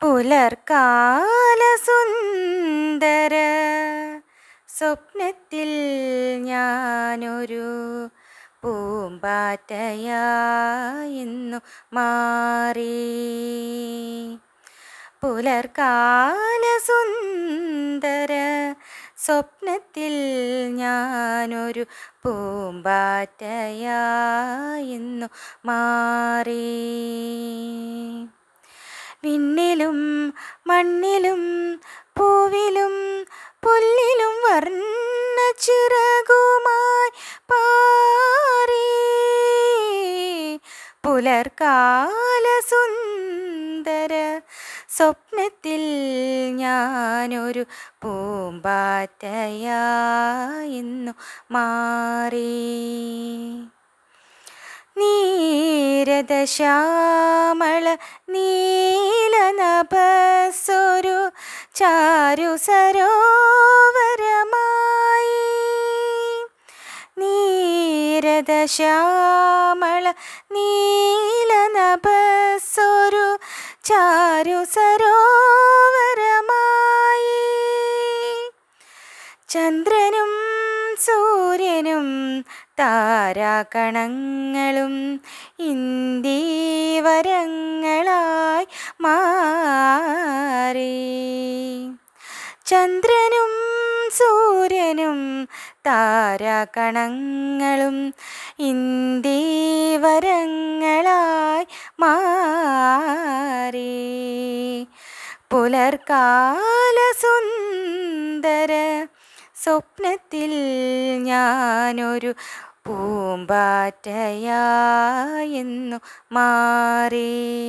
പുലർക്കാല സുന്ദര സ്വപ്നത്തിൽ ഞാനൊരു പൂമ്പാറ്റയായിന്നു മാറി. പുലർക്കാല സുന്ദര സ്വപ്നത്തിൽ ഞാനൊരു പൂമ്പാറ്റയായിന്നു മാറി. മണ്ണിലും പൂവിലും പുല്ലിലും വർണ ചിറകുമായി പാറി. പുലർക്കാല സുന്ദര സ്വപ്നത്തിൽ ഞാനൊരു പൂമ്പാറ്റയായിന്നു മാറി. നീരദശ്യാമള നീലനഭസ്സൊരു ചാരു സരോവരമായി. നീരദശ്യാമള നീലനഭസ്സൊരു ചാരു സരോവരമായി. ചന്ദ്രനും സൂര്യനും താരാകണങ്ങളും ഇന്ദീവരങ്ങളായി മാറി ചന്ദ്രനും സൂര്യനും താരാകണങ്ങളും ഇന്ദീവരങ്ങളായി മാറി. പുലർക്കാല സുന്ദര സ്വപ്നത്തിൽ ഞാനൊരു പൂമ്പാറ്റയായെന്നു മാറി.